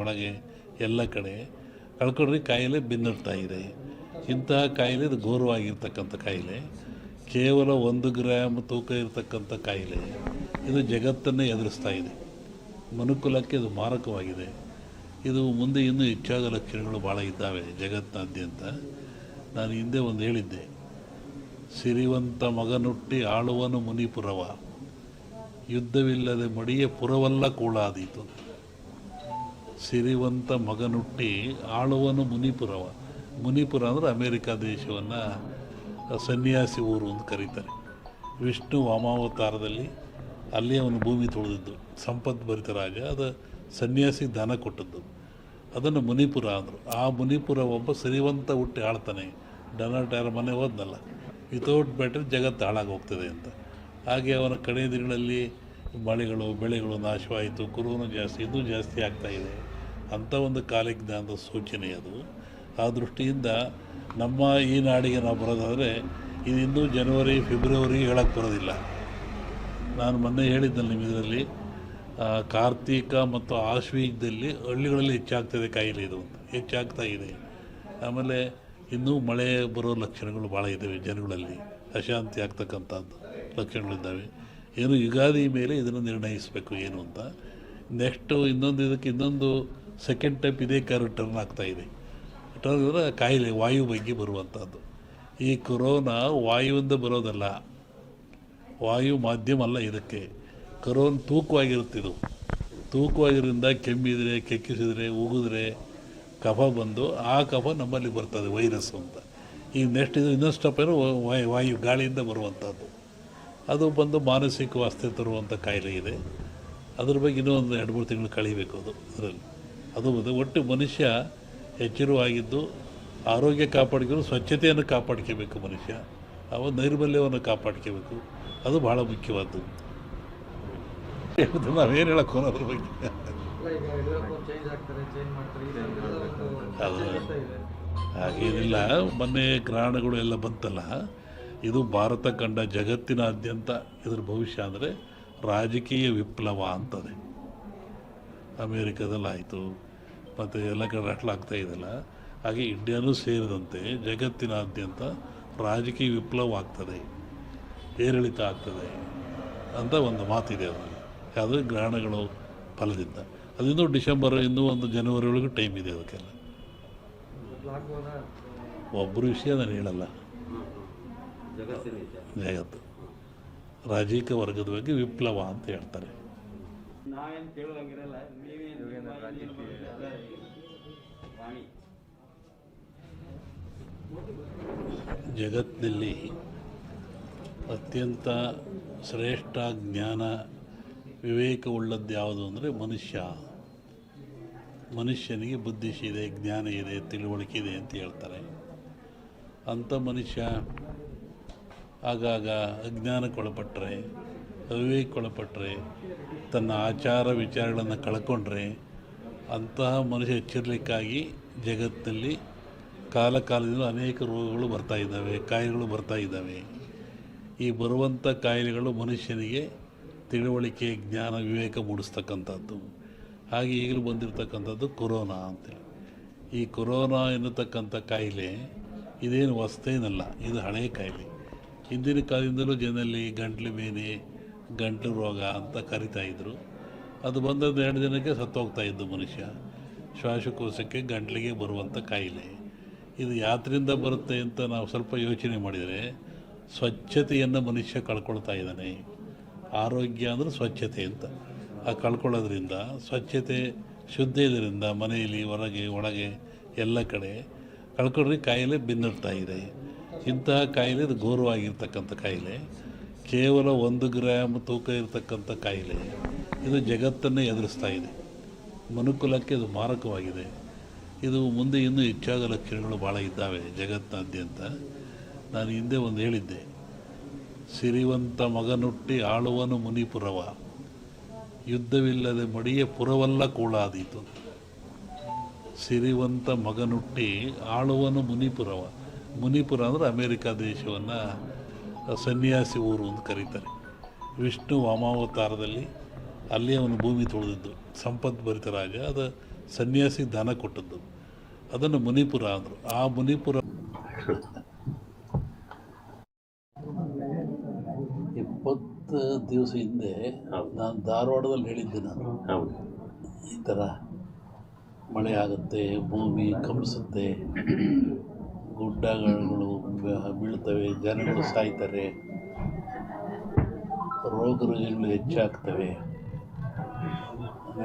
ಒಳಗೆ ಎಲ್ಲ ಕಡೆ ಕಳ್ಕೊಂಡ್ರೆ ಕಾಯಿಲೆ ಬೆನ್ನಿರ್ತಾ ಇದೆ. ಇಂತಹ ಕಾಯಿಲೆ ಇದು ಘೋರವಾಗಿರ್ತಕ್ಕಂಥ ಕಾಯಿಲೆ. ಕೇವಲ ಒಂದು ಗ್ರಾಮ್ ತೂಕ ಇರತಕ್ಕಂಥ ಕಾಯಿಲೆ. ಇದು ಜಗತ್ತನ್ನೇ ಎದುರಿಸ್ತಾ ಇದೆ. ಮನುಕುಲಕ್ಕೆ ಇದು ಮಾರಕವಾಗಿದೆ. ಇದು ಮುಂದೆ ಇನ್ನೂ ಹೆಚ್ಚಾದ ಲಕ್ಷಣಗಳು ಭಾಳ ಇದ್ದಾವೆ ಜಗತ್ತಿನಾದ್ಯಂತ. ನಾನು ಹಿಂದೆ ಒಂದು ಹೇಳಿದ್ದೆ. ಸಿರಿವಂತ ಮಗನುಟ್ಟಿ ಆಳುವನು ಮುನಿಪುರವ. ಯುದ್ಧವಿಲ್ಲದೆ ಮಡಿಯ ಪುರವಲ್ಲ ಕೂಳಾದೀತು ಸಿರಿವಂತ ಮಗನುಟ್ಟಿ ಆಳುವನು ಮುನಿಪುರವ. ಮುನಿಪುರ ಅಂದರೆ ಅಮೇರಿಕಾ ದೇಶವನ್ನು ಸನ್ಯಾಸಿ ಊರು ಅಂತ ಕರೀತಾರೆ. ವಿಷ್ಣು ವಾಮಾವತಾರದಲ್ಲಿ ಅಲ್ಲಿ ಅವನು ಭೂಮಿ ತೊಳೆದಿದ್ದು. ಸಂಪತ್ ಭರಿತ ರಾಜ, ಅದು ಸನ್ಯಾಸಿ ದಾನ ಕೊಟ್ಟದ್ದು. ಅದನ್ನು ಮುನಿಪುರ ಅಂದರು. ಆ ಮುನಿಪುರ ಒಬ್ಬ ಸಿರಿವಂತ ಹುಟ್ಟಿ ಆಳ್ತಾನೆ. ಡೊನಾಲ್ಡ್ ಮನೆ ಹೋದ್ನಲ್ಲ. ವಿತೌಟ್ ಬ್ಯಾಟ್ರಿ ಜಗತ್ತು ಹಾಳಾಗಿ ಹೋಗ್ತದೆ ಅಂತ. ಹಾಗೆ ಅವನ ಕಡೆಯ ದಿನಗಳಲ್ಲಿ ಮಳೆಗಳು, ಬೆಳೆಗಳು ನಾಶವಾಯಿತು. ಕುರುವನು ಜಾಸ್ತಿ ಇದು ಜಾಸ್ತಿ ಆಗ್ತಾ ಇದೆ. ಅಂಥ ಒಂದು ಕಾಲಜ್ಞಾನದ ಸೂಚನೆ ಅದು. ಆ ದೃಷ್ಟಿಯಿಂದ ನಮ್ಮ ಈ ನಾಡಿಗೆ ನಾವು ಬರೋದಾದರೆ ಇದು ಇನ್ನೂ ಜನವರಿ, ಫೆಬ್ರವರಿ ಹೇಳಕ್ಕೆ ಬರೋದಿಲ್ಲ. ನಾನು ಮೊನ್ನೆ ಹೇಳಿದ್ದೆ ನಿಮ್ಮ ಇದರಲ್ಲಿ ಕಾರ್ತೀಕ ಮತ್ತು ಆಶ್ವೀಜದಲ್ಲಿ ಹಳ್ಳಿಗಳಲ್ಲಿ ಹೆಚ್ಚಾಗ್ತದೆ ಕಾಯಿಲೆ ಇದು ಹೆಚ್ಚಾಗ್ತಾ ಇದೆ. ಆಮೇಲೆ ಇನ್ನೂ ಮಳೆ ಬರೋ ಲಕ್ಷಣಗಳು ಭಾಳ ಇದ್ದಾವೆ ಜನಗಳಲ್ಲಿ. ಅಶಾಂತಿ ಆಗ್ತಕ್ಕಂಥದ್ದು ಲಕ್ಷಣಗಳಿದ್ದಾವೆ. ಏನು ಯುಗಾದಿ ಮೇಲೆ ಇದನ್ನು ನಿರ್ಣಯಿಸಬೇಕು ಏನು ಅಂತ. ನೆಕ್ಸ್ಟು ಇನ್ನೊಂದು ಇದಕ್ಕೆ ಇನ್ನೊಂದು ಸೆಕೆಂಡ್ ಟೈಪ್ ಇದೇ ಕಾರು ಟರ್ನ್ ಆಗ್ತಾ ಇದೆ. ಟರ್ನ್ ಅಂದರೆ ಕಾಯಿಲೆ, ವಾಯು ಬಗ್ಗೆ ಬರುವಂಥದ್ದು ಈ ಕೊರೋನಾ ವಾಯುವಿಂದ ಬರೋದಲ್ಲ. ವಾಯು ಮಾಧ್ಯಮ ಅಲ್ಲ ಇದಕ್ಕೆ. ಕರೋನ್ ತೂಕವಾಗಿರುತ್ತಿದ್ದು ತೂಕವಾಗಿರೋದ್ರಿಂದ ಕೆಮ್ಮಿದರೆ ಕೆಕ್ಕಿಸಿದರೆ, ಉಗಿದ್ರೆ, ಕಫ ಬಂದು ಆ ಕಫ ನಮ್ಮಲ್ಲಿ ಬರ್ತದೆ ವೈರಸ್ ಅಂತ. ಈಗ ನೆಕ್ಸ್ಟ್ ಇದು ಇನ್ನೊಂದು ಸ್ಟೆಪ್ ಏನು ವಾಯು ವಾಯು ಗಾಳಿಯಿಂದ ಬರುವಂಥದ್ದು ಅದು ಬಂದು ಮಾನಸಿಕ ವಾಸ್ತೆ ತರುವಂಥ ಕಾಯಿಲೆ ಇದೆ. ಅದ್ರ ಬಗ್ಗೆ ಇನ್ನೂ ಒಂದು ಎರಡು ಮೂರು ತಿಂಗಳು ಕಳಿಬೇಕು ಅದು, ಅದರಲ್ಲಿ. ಅದು ಒಟ್ಟು ಮನುಷ್ಯ ಎಚ್ಚರವಾಗಿದ್ದು ಆರೋಗ್ಯ ಕಾಪಾಡ್ಕೊಂಡು ಸ್ವಚ್ಛತೆಯನ್ನು ಕಾಪಾಡ್ಕೋಬೇಕು ಮನುಷ್ಯ. ಅವ ನೈರ್ಮಲ್ಯವನ್ನು ಕಾಪಾಡ್ಕೋಬೇಕು. ಅದು ಭಾಳ ಮುಖ್ಯವಾದ್ದು. ನಾವೇನು ಹೇಳಕ್ಕೆ ಅದ್ರ ಬಗ್ಗೆ? ಅದು ಹಾಗೇನಿಲ್ಲ ಮೊನ್ನೆ ಗ್ರಹಣಗಳು ಎಲ್ಲ ಬಂತಲ್ಲ. ಇದು ಭಾರತ ಕಂಡ ಜಗತ್ತಿನಾದ್ಯಂತ ಇದ್ರ ಭವಿಷ್ಯ ಅಂದರೆ ರಾಜಕೀಯ ವಿಪ್ಲವ ಅಂತದೆ. ಅಮೇರಿಕಾದಲ್ಲಿ ಆಯಿತು ಮತ್ತು ಎಲ್ಲ ಕಡೆ ರಟ್ಲಾಗ್ತಾ ಇದೆಯಲ್ಲ ಹಾಗೆ ಇಂಡಿಯಾನೂ ಸೇರಿದಂತೆ ಜಗತ್ತಿನಾದ್ಯಂತ ರಾಜಕೀಯ ವಿಪ್ಲವ ಆಗ್ತದೆ ಏರಿಳಿತ ಆಗ್ತದೆ ಅಂತ ಒಂದು ಮಾತಿದೆ ಅದರಲ್ಲಿ. ಯಾವುದು ಗ್ರಹಣಗಳು ಫಲದಿಂದ. ಅದಿಂದ ಡಿಸೆಂಬರ್ ಇನ್ನೂ ಒಂದು ಜನವರಿ ಒಳಗೆ ಟೈಮ್ ಇದೆ ಅದಕ್ಕೆಲ್ಲ. ಒಬ್ಬರು ವಿಷಯ ನಾನು ಹೇಳಲ್ಲ. ಜಗತ್ತು. ರಾಜಕೀಯ ವರ್ಗದ ಬಗ್ಗೆ ವಿಪ್ಲವ ಅಂತ ಹೇಳ್ತಾರೆ. ನಾವೇನು ಕೇಳುವಂಗಿರಲ್ಲ ನೀವೇನು ವಾಣಿ. ಜಗತ್ತಿನಲ್ಲಿ ಅತ್ಯಂತ ಶ್ರೇಷ್ಠ ಜ್ಞಾನ ವಿವೇಕವುಳ್ಳದ್ದು ಯಾವುದು ಅಂದರೆ ಮನುಷ್ಯ. ಮನುಷ್ಯನಿಗೆ ಬುದ್ಧಿಶಿ ಇದೆ ಜ್ಞಾನ ಇದೆ ತಿಳುವಳಿಕೆ ಇದೆ ಅಂತ ಹೇಳ್ತಾರೆ. ಅಂಥ ಮನುಷ್ಯ ಆಗಾಗ ಅಜ್ಞಾನಕ್ಕೊಳಪಟ್ಟರೆ ಅವಿವೇಕಕ್ಕೊಳಪಟ್ಟರೆ ತನ್ನ ಆಚಾರ ವಿಚಾರಗಳನ್ನು ಕಳ್ಕೊಂಡ್ರೆ ಅಂತಹ ಮನುಷ್ಯ ಎಚ್ಚರಿಲಿಕ್ಕಾಗಿ ಜಗತ್ತಿನಲ್ಲಿ ಕಾಲ ಕಾಲದಿಂದ ಅನೇಕ ರೋಗಗಳು ಬರ್ತಾ ಇದ್ದಾವೆ, ಕಾಯಿಲೆಗಳು ಬರ್ತಾ ಇದ್ದಾವೆ. ಈ ಬರುವಂಥ ಕಾಯಿಲೆಗಳು ಮನುಷ್ಯನಿಗೆ ತಿಳುವಳಿಕೆ, ಜ್ಞಾನ, ವಿವೇಕ ಮೂಡಿಸ್ತಕ್ಕಂಥದ್ದು. ಹಾಗೆ ಈಗಲೂ ಬಂದಿರತಕ್ಕಂಥದ್ದು ಕೊರೋನಾ ಅಂತೇಳಿ. ಈ ಕೊರೋನಾ ಎನ್ನತಕ್ಕಂಥ ಕಾಯಿಲೆ ಇದೇನು ವಸ್ತೇನಲ್ಲ ಇದು ಹಳೆಯ ಕಾಯಿಲೆ. ಹಿಂದಿನ ಕಾಲದಿಂದಲೂ ಜನರಲ್ಲಿ ಗಂಟ್ಲು ಬೇನೆ ಗಂಟಲು ರೋಗ ಅಂತ ಕರಿತಾ ಇದ್ದರು ಅದು ಬಂದದ್ದು ಎರಡು ದಿನಕ್ಕೆ ಸತ್ತೋಗ್ತಾ ಇದ್ದು ಮನುಷ್ಯ. ಶ್ವಾಸಕೋಶಕ್ಕೆ ಗಂಟಲಿಗೆ ಬರುವಂಥ ಕಾಯಿಲೆ. ಇದು ಯಾತ್ರಿಂದ ಬರುತ್ತೆ ಅಂತ ನಾವು ಸ್ವಲ್ಪ ಯೋಚನೆ ಮಾಡಿದರೆ ಸ್ವಚ್ಛತೆಯನ್ನು ಮನುಷ್ಯ ಕಳ್ಕೊಳ್ತಾ ಇದ್ದಾನೆ. ಆರೋಗ್ಯ ಅಂದರೆ ಸ್ವಚ್ಛತೆ ಅಂತ. ಆ ಕಳ್ಕೊಳ್ಳೋದ್ರಿಂದ, ಸ್ವಚ್ಛತೆ ಶುದ್ಧ ಇದರಿಂದ ಮನೆಯಲ್ಲಿ, ಹೊರಗೆ, ಒಳಗೆ ಎಲ್ಲ ಕಡೆ ಕಳ್ಕೊಂಡ್ರೆ ಕಾಯಿಲೆ ಬೆನ್ನಿರ್ತಾ ಇದೆ. ಇಂತಹ ಕಾಯಿಲೆ ಇದು ಘೋರವಾಗಿರ್ತಕ್ಕಂಥ ಕಾಯಿಲೆ. ಕೇವಲ ಒಂದು ಗ್ರಾಮ್ ತೂಕ ಇರತಕ್ಕಂಥ ಕಾಯಿಲೆ. ಇದು ಜಗತ್ತನ್ನೇ ಎದುರಿಸ್ತಾ ಇದೆ. ಮನುಕುಲಕ್ಕೆ ಇದು ಮಾರಕವಾಗಿದೆ. ಇದು ಮುಂದೆ ಇನ್ನೂ ಹೆಚ್ಚಾದ ಲಕ್ಷಣಗಳು ಭಾಳ ಇದ್ದಾವೆ ಜಗತ್ತಿನಾದ್ಯಂತ. ನಾನು ಹಿಂದೆ ಒಂದು ಹೇಳಿದ್ದೆ. ಸಿರಿವಂತ ಮಗನುಟ್ಟಿ ಆಳುವನು ಮುನಿಪುರವ. ಯುದ್ಧವಿಲ್ಲದೆ ಮಡಿಯ ಪುರವಲ್ಲ ಕೂಳಾದೀತು ಸಿರಿವಂತ ಮಗನುಟ್ಟಿ ಆಳುವನು ಮುನಿಪುರವ. ಮುನಿಪುರ ಅಂದರೆ ಅಮೇರಿಕಾ ದೇಶವನ್ನು ಸನ್ಯಾಸಿ ಊರು ಅಂತ ಕರೀತಾರೆ. ವಿಷ್ಣು ವಾಮಾವತಾರದಲ್ಲಿ ಅಲ್ಲಿ ಅವನು ಭೂಮಿ ತೊಳೆದಿದ್ದು ಸಂಪತ್ ಭರಿತ ರಾಜ ಅದು ಸನ್ಯಾಸಿ ದಾನ ಕೊಟ್ಟದ್ದು. ಅದನ್ನು ಮುನಿಪುರ ಅಂದರು. ಆ ಮುನಿಪುರ ಇಪ್ಪತ್ತು ದಿವಸ ಹಿಂದೆ ನಾನು ಧಾರವಾಡದಲ್ಲಿ ಹೇಳಿದ್ದೆ ನಾನು. ಈ ಥರ ಮಳೆ ಆಗುತ್ತೆ ಭೂಮಿ ಕಂಪಿಸುತ್ತೆ ಗುಡ್ಡಗಳು ಬೀಳ್ತವೆ, ಜನಗಳು ಸಾಯ್ತಾರೆ ರೋಗ ರುಜಿನಗಳು ಹೆಚ್ಚಾಗ್ತವೆ.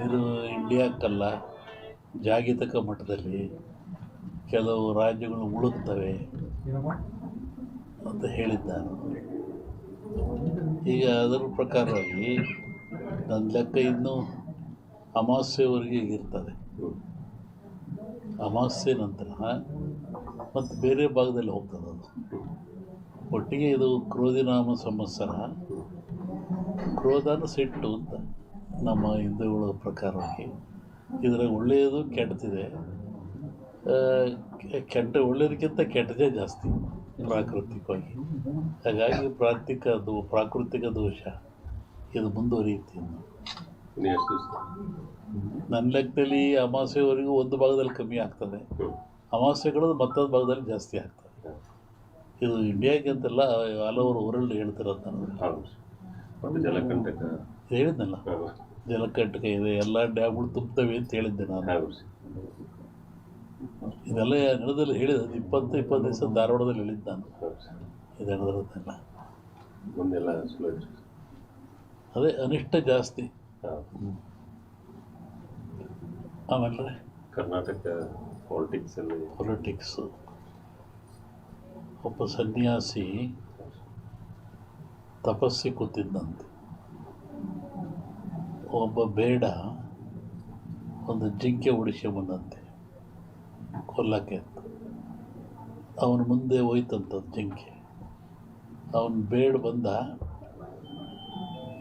ಇದು ಇಂಡಿಯಾಕ್ಕಲ್ಲ ಜಾಗತಿಕ ಮಟ್ಟದಲ್ಲಿ ಕೆಲವು ರಾಜ್ಯಗಳು ಮುಳುಗ್ತವೆ ಅಂತ ಹೇಳಿದ್ದ ನಾನು ಈಗ ಅದರ ಪ್ರಕಾರವಾಗಿ ನನ್ನ ಲೆಕ್ಕ ಇನ್ನೂ ಅಮಾವಾಸ್ಯೆವರೆಗೆ ಇರ್ತದೆ ಅಮಾವಾಸ್ಯೆ ನಂತರ ಮತ್ತು ಬೇರೆ ಭಾಗದಲ್ಲಿ ಹೋಗ್ತದೆ ಅದು. ಒಟ್ಟಿಗೆ ಇದು ಕ್ರೋಧಿನಾಮ ಸಂವತ್ಸರ, ಕ್ರೋಧನ ಸಿಟ್ಟು ಅಂತ ನಮ್ಮ ಹಿಂದೂಗಳ ಪ್ರಕಾರವಾಗಿ. ಇದರಾಗ ಒಳ್ಳೆಯದು ಕೆಟ್ಟದಿದೆ. ಕೆಟ್ಟ ಒಳ್ಳೆಯದಕ್ಕಿಂತ ಕೆಟ್ಟದೇ ಜಾಸ್ತಿ ಪ್ರಾಕೃತಿಕವಾಗಿ. ಹಾಗಾಗಿ ಪ್ರಾಕೃತಿಕ ಅದು ಪ್ರಾಕೃತಿಕ ದೋಷ ಇದು ಮುಂದುವರಿಯುತ್ತೆ ನನ್ನ ಲೆಕ್ಕದಲ್ಲಿ ಅಮಾವಾಸ್ಯೆವರೆಗೂ ಒಂದು ಭಾಗದಲ್ಲಿ ಕಮ್ಮಿ ಆಗ್ತದೆ. ಅಮಾವಾಸ್ಯೆಗಳು ಮತ್ತೊಂದು ಭಾಗದಲ್ಲಿ ಜಾಸ್ತಿ ಆಗ್ತದೆ. ಇದು ಇಂಡಿಯಾಗೆ ಅಂತಲ್ಲ ಹಲವರು ವರ್ಲ್ಡ್ ಹೇಳ್ತಿರೋದು ನಾನು. ಹೇಳಿದ್ನಲ್ಲ. ಜಲಕಂಟಕ ಇದೆ ಎಲ್ಲ ಡ್ಯಾಮ್ಗಳು ತುಂಬ್ತವೆ ಅಂತ ಹೇಳಿದ್ದೆ ನಾನು. ಇದೆಲ್ಲ ನಡೆದಲ್ಲಿ ಹೇಳಿದ ಇಪ್ಪತ್ತು ಇಪ್ಪತ್ತು ದಿವಸ ಧಾರವಾಡದಲ್ಲಿ ಹೇಳಿದ್ದು ನಾನು. ಇದು ನಡೆದಿರೋದೆಲ್ಲ ಅದೇ ಅನಿಷ್ಟ ಜಾಸ್ತಿ. ಆಮೇಲೆ ಕರ್ನಾಟಕ ಪಾಲಿಟಿಕ್ಸಲ್ಲಿ ಪೊಲಿಟಿಕ್ಸು ಒಬ್ಬ ಸನ್ಯಾಸಿ ತಪಸ್ಸಿ ಕೂತಿದ್ದಂತೆ. ಒಬ್ಬ ಬೇಡ ಒಂದು ಜಿಂಕೆ ಬಂದಂತೆ. ಕೊಲ್ಲಕ್ಕೆ ಅಂತ. ಅವನ ಮುಂದೆ ಹೋಯ್ತಂತದ್ದು ಜಿಂಕೆ. ಅವನು ಬೇಡ ಬಂದ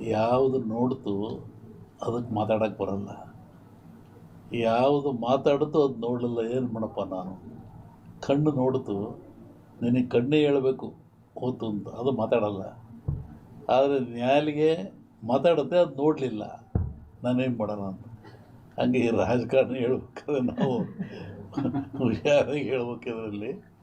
ಯಾವುದು ನೋಡ್ತು ಅದಕ್ಕೆ ಮಾತಾಡೋಕ್ಕೆ ಬರಲ್ಲ. ಯಾವುದು ಮಾತಾಡ್ತು ಅದು ನೋಡಲಿಲ್ಲ, ಏನು ಮಾಡಪ್ಪ ನಾನು? ಕಣ್ಣು ನೋಡ್ತು, ನಿನಗೆ ಕಣ್ಣೇ ಹೇಳಬೇಕು ಓತು ಅಂತ. ಅದು ಮಾತಾಡಲ್ಲ. ಆದರೆ ನ್ಯಾಲಿಗೆ ಮಾತಾಡುತ್ತೆ ಅದು ನೋಡಲಿಲ್ಲ. ನಾನೇನು ಮಾಡೋಣ ಅಂತ. ಹಂಗೆ ರಾಜಕಾರಣ ಹೇಳ್ಬೇಕಾದ್ರೆ ನಾವು ಹುಷಾರಾಗಿ ಹೇಳ್ಬೇಕು ಇದರಲ್ಲಿ.